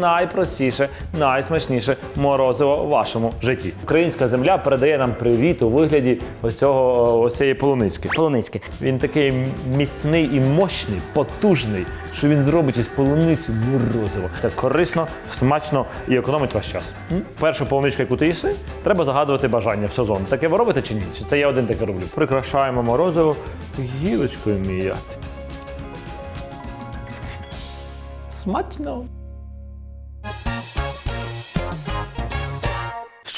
Найпростіше, найсмачніше морозиво в вашому житті. Українська земля передає нам привіт у вигляді ось цього ось цієї полуницьки. Полуницьке. Він такий міцний і мощний, потужний, що він зробить із полуниці морозиво. Це корисно, смачно і економить ваш час. М? Першу полуничку, яку ти їси, треба загадувати бажання в сезон. Таке ви робите чи ні? Чи це я один таке роблю? Прикрашаємо морозиво гілочкою міяти. Смачно.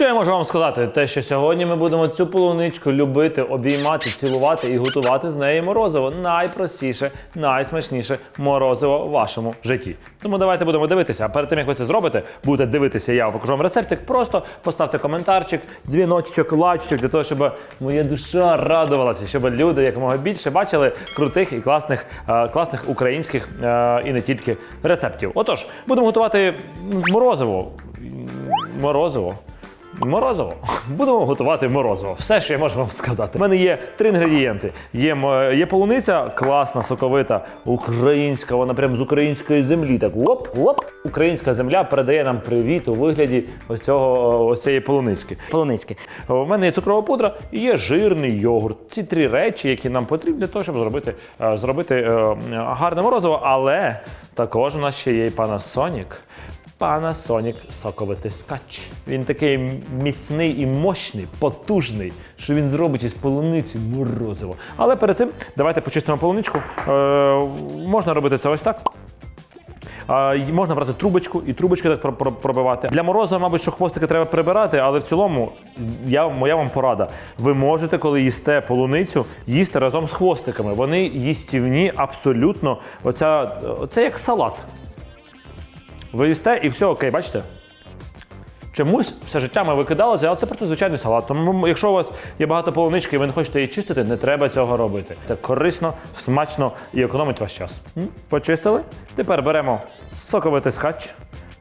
Що я можу вам сказати? Те, що сьогодні ми будемо цю полуничку любити, обіймати, цілувати і готувати з неї морозиво. Найпростіше, найсмачніше морозиво в вашому житті. Тому давайте будемо дивитися. А перед тим як ви це зробите, будете дивитися, я покажу вам рецептик. Просто поставте коментарчик, дзвіночок, лайчик для того, щоб моя душа радувалася, щоб люди якомога більше бачили крутих і класних, е, класних українських е, і не тільки рецептів. Отож, будемо готувати морозиво. Морозиво. Морозиво. Будемо готувати морозиво. Все, що я можу вам сказати. У мене є три інгредієнти. Є, є полуниця, класна, соковита, українська, вона прямо з української землі. Так оп, оп. Українська земля передає нам привіт у вигляді ось цього ось цієї полунички. Полуницьке. У мене є цукрова пудра і є жирний йогурт. Ці три речі, які нам потрібні для того, щоб зробити, е, зробити е, гарне морозиво. Але також у нас ще є і Panasonic. Panasonic соковитискач. Він такий міцний і мощний, потужний, що він зробить із полуниці морозиво. Але перед цим давайте почистимо полуничку. Е, можна робити це ось так. А, можна брати трубочку і трубочки так про- про- пробивати. Для морозива, мабуть, що хвостики треба прибирати, але в цілому я, моя вам порада. Ви можете, коли їсте полуницю, їсти разом з хвостиками. Вони їстівні абсолютно. Оця, це як салат. Ви і все окей, бачите? Чомусь все життя ми викидалося, але це просто звичайний салат. Тому, якщо у вас є багато полунички і ви не хочете її чистити, не треба цього робити. Це корисно, смачно і економить ваш час. Почистили? Тепер беремо соковитий скач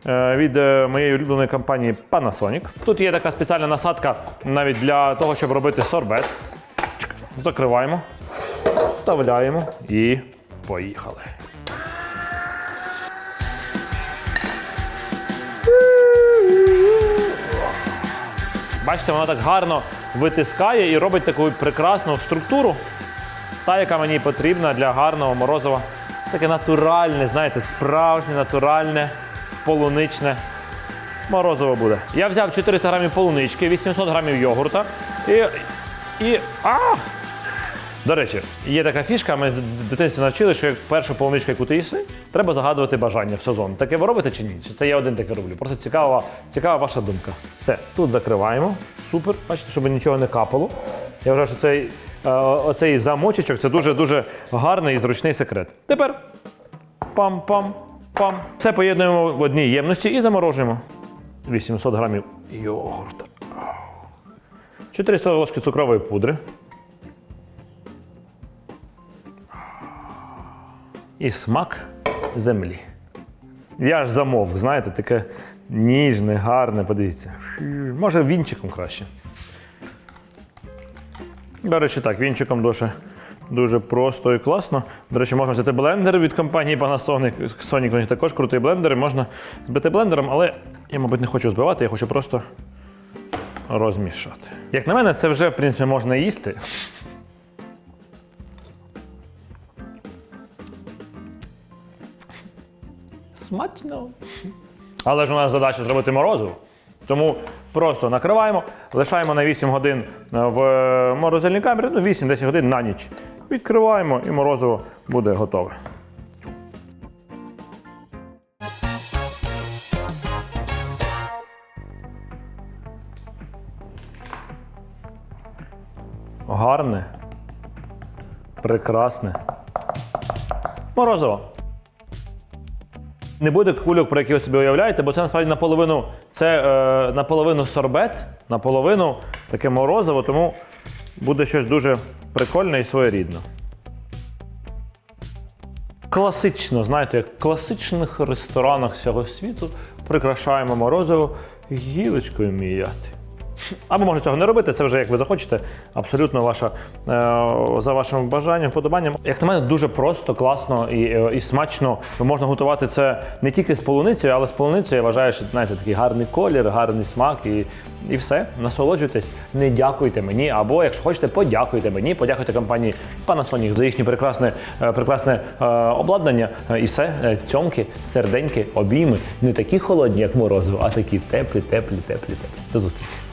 е, від е, моєї улюбленої компанії Panasonic. Тут є така спеціальна насадка навіть для того, щоб робити сорбет. Закриваємо, вставляємо і поїхали. Бачите, вона так гарно витискає і робить таку прекрасну структуру, та, яка мені потрібна для гарного морозова. Таке натуральне, знаєте, справжнє, натуральне, полуничне морозиво буде. Я взяв 400 грамів полунички, 800 грамів йогурта і. і а! До речі, є така фішка, ми в дитинстві навчили, що як перша полуничка, яку ти їси, треба загадувати бажання в сезон. Таке ви робите чи ні? Чи це я один таке роблю? Просто цікава, цікава ваша думка. Все, тут закриваємо. Супер. Бачите, щоб нічого не капало. Я вважаю, що цей, е, оцей замочечок це дуже-дуже гарний і зручний секрет. Тепер пам-пам-пам. Це поєднуємо в одній ємності і заморожуємо. 800 грамів йогурта. 400 ложки цукрової пудри. І смак землі. Я ж замовк, знаєте, таке ніжне, гарне, подивіться. Може, вінчиком краще. До речі, так, вінчиком дуже, дуже просто і класно. До речі, можна взяти блендер від компанії Panasonic. Sonic у них також крутий блендер. Можна збити блендером, але я, мабуть, не хочу збивати, я хочу просто розмішати. Як на мене, це вже, в принципі, можна їсти. Смачно. Але ж у нас задача зробити морозиво. Тому просто накриваємо, лишаємо на 8 годин в морозильній камері, ну 8-10 годин на ніч. Відкриваємо і морозиво буде готове. Гарне, прекрасне. Морозиво. Не буде кульок, про які ви собі уявляєте, бо це насправді наполовину це е, наполовину сорбет, наполовину таке морозиво, тому буде щось дуже прикольне і своєрідне. Класично, знаєте, як в класичних ресторанах всього світу прикрашаємо морозиво гілочкою міяти. Або можна цього не робити, це вже як ви захочете. Абсолютно ваша е, за вашим бажанням, подобанням. Як на мене, дуже просто, класно і, е, і смачно. Можна готувати це не тільки з полуницею, але з полуницею я вважаю, що знаєте, такий гарний колір, гарний смак і, і все. Насолоджуйтесь, не дякуйте мені. Або, якщо хочете, подякуйте мені, подякуйте компанії Panasonic за їхнє прекрасне, е, прекрасне обладнання. І все, цьомки, серденьки, обійми. Не такі холодні, як морозиво, а такі теплі, теплі, теплі, теплі. До зустрічі.